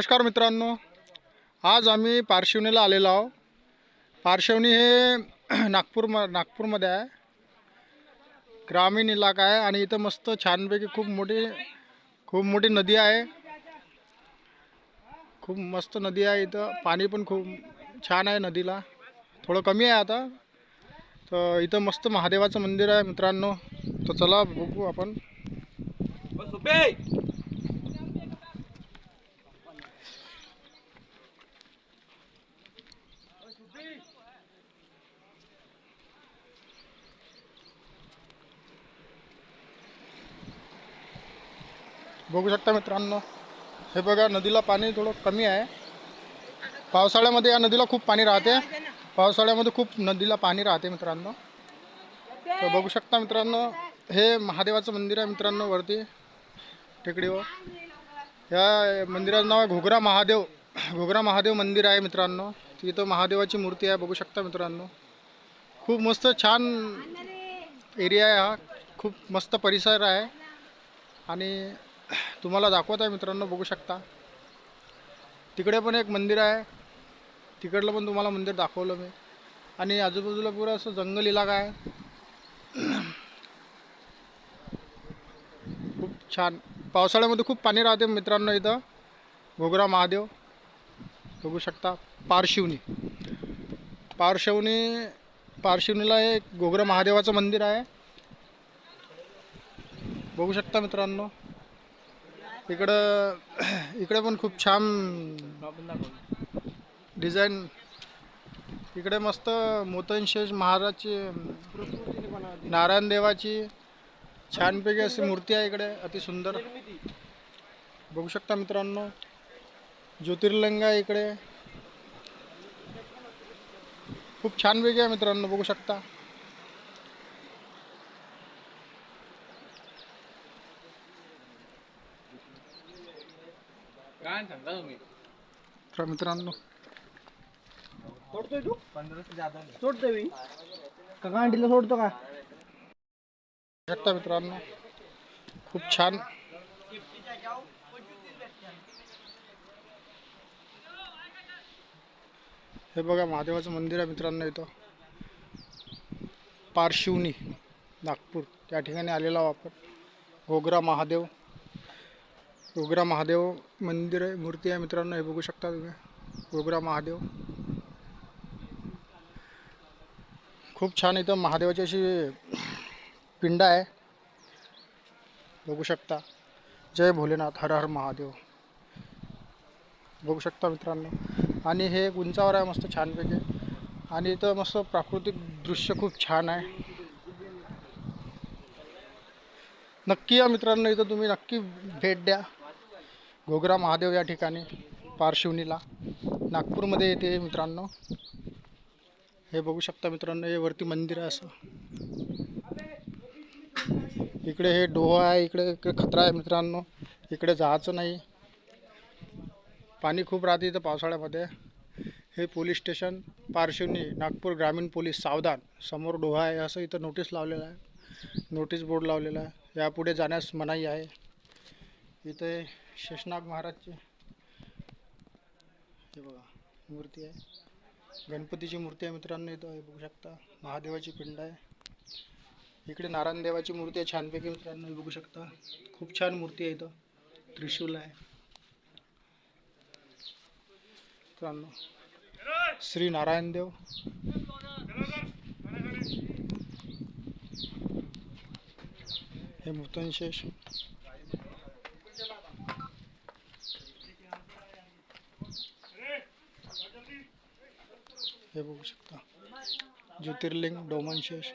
नमस्कार मित्रांनो. आज आम्ही पारशिवनीला आलेलो आहो पारशिवनी हे नागपूर म नागपूरमध्ये आहे. ग्रामीण इलाका आहे आणि इथं मस्त छानपैकी खूप मोठी खूप मोठी नदी आहे. खूप मस्त नदी आहे इथं. पाणी पण खूप छान आहे नदीला. थोडं कमी आहे आता. तर इथं मस्त महादेवाचं मंदिर आहे मित्रांनो. तर चला बघू आपण. बघू शकता मित्रांनो. हे बघा नदीला पाणी थोडं कमी आहे. पावसाळ्यामध्ये या नदीला खूप पाणी राहते. पावसाळ्यामध्ये खूप नदीला पाणी राहते मित्रांनो. तर बघू शकता मित्रांनो हे महादेवाचं मंदिर आहे मित्रांनो वरती टेकडीवर. या मंदिराचं नाव आहे घोगरा महादेव. घोगरा महादेव मंदिर आहे मित्रांनो. तिथं महादेवाची मूर्ती आहे बघू शकता मित्रांनो. खूप मस्त छान एरिया आहे हा. खूप मस्त परिसर आहे. आणि तुम्हाला दाखवत आहे मित्रांनो बघू शकता. तिकडे पण एक मंदिर आहे. तिकडलं पण तुम्हाला मंदिर दाखवलं मी. आणि आजूबाजूला पुरं असं जंगल इलाका आहे. खूप छान. पावसाळ्यामध्ये खूप पाणी राहते मित्रांनो इथं. घोगरा महादेव. बघू शकता पारशिवनी. पारशिवनी पारशिवनीला हे घोगरा महादेवाचं मंदिर आहे. बघू शकता मित्रांनो. इकडं इकडे पण खूप छान डिझाईन. इकडे मस्त मोतनशेष महाराजची नारायण देवाची छानपैकी अशी मूर्ती आहे इकडे अतिसुंदर बघू शकता मित्रांनो ज्योतिर्लिंग आहे इकडे. खूप छानपैकी आहे मित्रांनो बघू शकता. तर मित्रांनो? सोडतोय तू? सोडतोय मी. का गांडीला सोडतो का? शकता मित्रांनो खूप छान. हे बघा महादेवाचं मंदिर आहे मित्रांनो इथं. पारशिवनी नागपूर. त्या ठिकाणी आलेला आपण घोगरा महादेव. गोगरा महादेव मंदिर आहे मूर्ती आहे मित्रांनो हे बघू शकता तुम्ही. गोगरा महादेव. खूप छान इथं महादेवाची अशी पिंड आहे. बघू शकता. जय भोलेनाथ हर हर महादेव. बघू शकता मित्रांनो. आणि हे एक उंचावर आहे मस्त छानपैकी. आणि इथं मस्त प्राकृतिक दृश्य खूप छान आहे. नक्की या मित्रांनो इथं तुम्ही नक्की भेट द्या. घोगरा महादेव या ठिकाणी पारशिवनीला नागपूरमध्ये येते मित्रांनो. हे बघू शकता मित्रांनो हे वरती मंदिर आहे असं. इकडे हे डोह आहे इकडे इकडे खतरा आहे मित्रांनो. इकडे जायचं नाही. पाणी खूप राहते इथं पावसाळ्यामध्ये. हे पोलीस स्टेशन पारशिवनी नागपूर ग्रामीण पोलीस सावधान. समोर डोहा आहे असं इथं नोटीस लावलेलं आहे. नोटीस बोर्ड लावलेला आहे. यापुढे जाण्यास मनाई आहे. इथे शेषनाग महाराजची हे बघा मूर्ती आहे. गणपतीची मूर्ती आहे मित्रांनो इथं हे बघू शकता. महादेवाची पिंड आहे. इकडे नारायण देवाची मूर्ती आहे छानपैकी मित्रांनो हे बघू शकता. खूप छान मूर्ती आहे इथं. त्रिशूल आहे. मित्रांनो श्री नारायण देव हे मूर्तनशेष हे बघू शकता. ज्योतिर्लिंग डोमनशेष.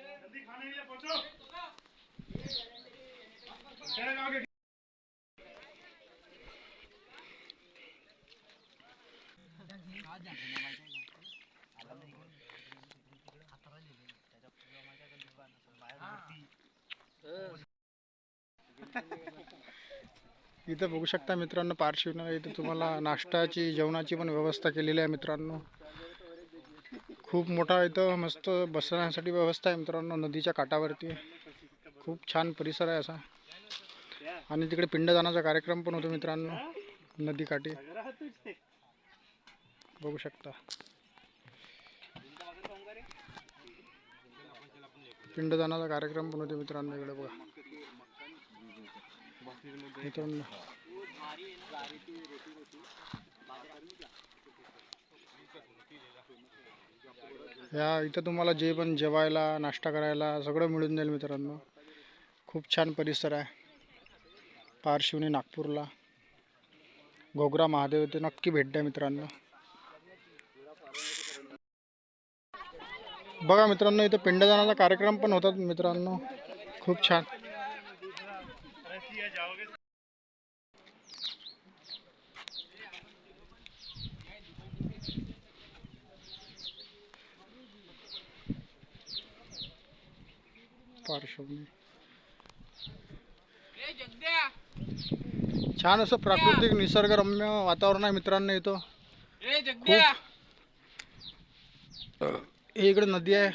इथं बघू शकता मित्रांनो पार्श्वना इथं तुम्हाला नाश्ताची जेवणाची पण व्यवस्था केलेली आहे मित्रांनो. खूप मोठा इथं मस्त बसण्यासाठी व्यवस्था आहे मित्रांनो नदीच्या काठावरती. खूप छान परिसर आहे असा. आणि तिकडे पिंडदानाचा कार्यक्रम पण होतो मित्रांनो नदीकाठी बघू शकता. पिंडदानाचा कार्यक्रम पण होते मित्रांनो इकडे बघा. मित्रांनो. या इथं तुम्हाला जे पण जेवायला नाश्ता करायला सगळं मिळून जाईल मित्रांनो. खूप छान परिसर आहे. पारशिवनी नागपूरला. घोगरा महादेव ते नक्की भेट द्या मित्रांनो. बघा मित्रांनो इथं पिंडदानाचा कार्यक्रम पण होतात मित्रांनो. खूप छान. पार्श्वभूमी. छान असं प्राकृतिक निसर्गरम्य वातावरण आहे मित्रांनो इथं. खूप हे इकडे नदी आहे.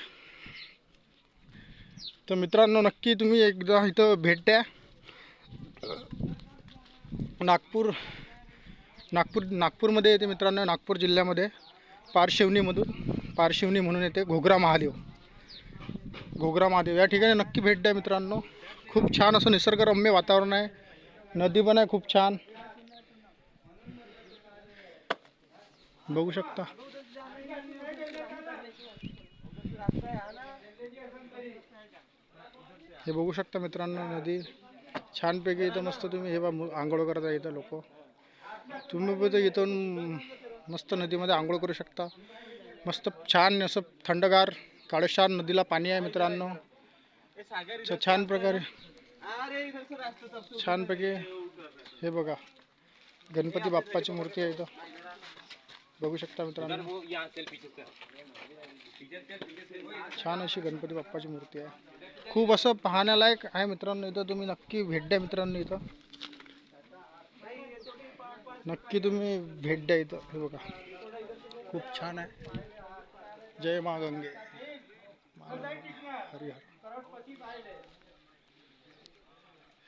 तर मित्रांनो नक्की तुम्ही एकदा इथं भेट द्या. नागपूर नागपूर नागपूरमध्ये येते मित्रांनो नागपूर जिल्ह्यामध्ये. पारशिवनीमधून पारशिवनी म्हणून येते घोगरा महादेव. घोगरा महादेव या नक्की भेट द्या मित्रांनो. खूप छान असं निसर्गरम्य वातावरण आहे. नदी पण आहे, खूप छान. बघू शकता. हे बघू शकता मित्रांनो, नदी. छानपैकी इथं मस्त तुम्ही हे बा आंघोळ करता इथं लोक. तुम्ही पण इथं इथून मस्त नदीमध्ये आंघोळ करू शकता. मस्त छान असं थंडगार काळेशार नदीला पाणी आहे मित्रांनो. छान प्रकारे. छानपैकी हे बघा. गणपती बाप्पाची मूर्ती आहे इथं. बघू शकता मित्रांनो. छान अशी गणपती बाप्पाची मूर्ती आहे. खूप असं पाहण्यालायक आहे मित्रांनो इथं. तुम्ही नक्की भेट द्या मित्रांनो इथं. नक्की तुम्ही भेट द्या इथं. हे बघा. खूप छान आहे. जय मा गंगे. हरिहर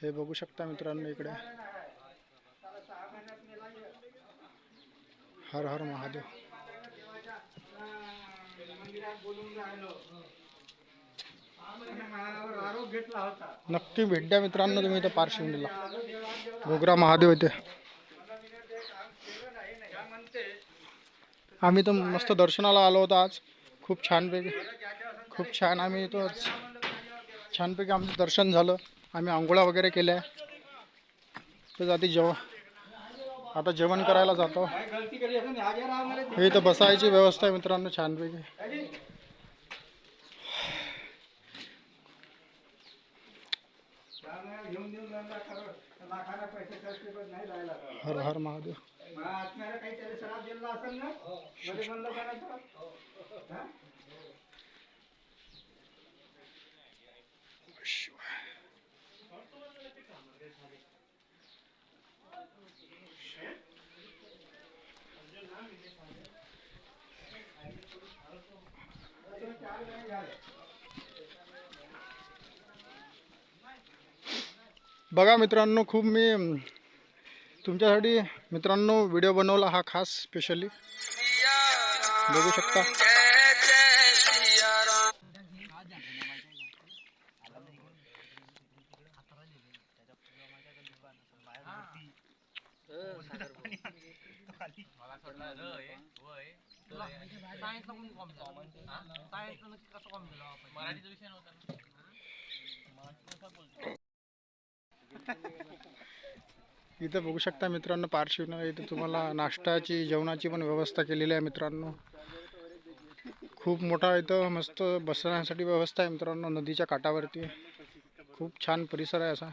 हे बघू शकता मित्रांनो इकडे. हर हर महादेव. नक्की भेट द्या मित्रांनो तुम्ही इथं पार्श्वनीला घोगरा महादेव इथे. आम्ही तर मस्त दर्शनाला आलो होतो आज. खूप छानपैकी. खूप छान. आम्ही तो छानपैकी आमचं दर्शन झालं. आम्ही आंघोळा वगैरे केल्या. तर जाती जेव आता जेवण करायला जातो. हे इथं बसायची व्यवस्था आहे मित्रांनो छानपैकी. हर हर महादेव. बघा मित्रांनो खूप मी अं, तुमच्यासाठी मित्रांनो व्हिडिओ बनवला हा खास स्पेशली बघू शकता. इथं बघू शकता मित्रांनो पार्श्वनं इथं तुम्हाला नाश्ताची जेवणाची पण व्यवस्था केलेली आहे मित्रांनो. खूप मोठा इथं मस्त बसण्यासाठी व्यवस्था आहे मित्रांनो नदीच्या काठावरती. खूप छान परिसर आहे असा.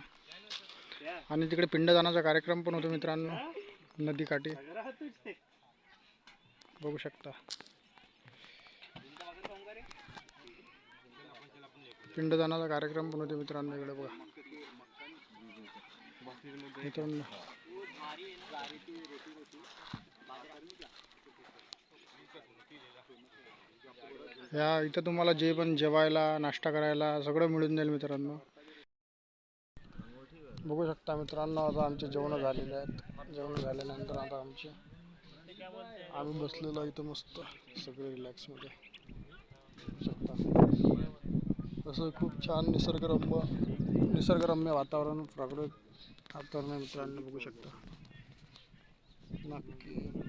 आणि तिकडे पिंडदानाचा कार्यक्रम पण होतो मित्रांनो नदीकाठी बघू शकता. पिंडदानाचा कार्यक्रम पण होतो मित्रांनो इकडे बघा. मित्रांनो. या इथं तुम्हाला जे पण जेवायला नाश्ता करायला सगळं मिळून जाईल मित्रांनो. बघू शकता मित्रांनो आता आमचे जेवण झालेले आहेत. जेवण झाल्यानंतर आता आमचे आम्ही बसलेलो इथं मस्त सगळे रिलॅक्समध्ये बघू शकता. असं खूप छान निसर्गरम्य निसर्गरम्य वातावरण प्राकृतिक वातावरण आहे मित्रांनो बघू शकता नक्की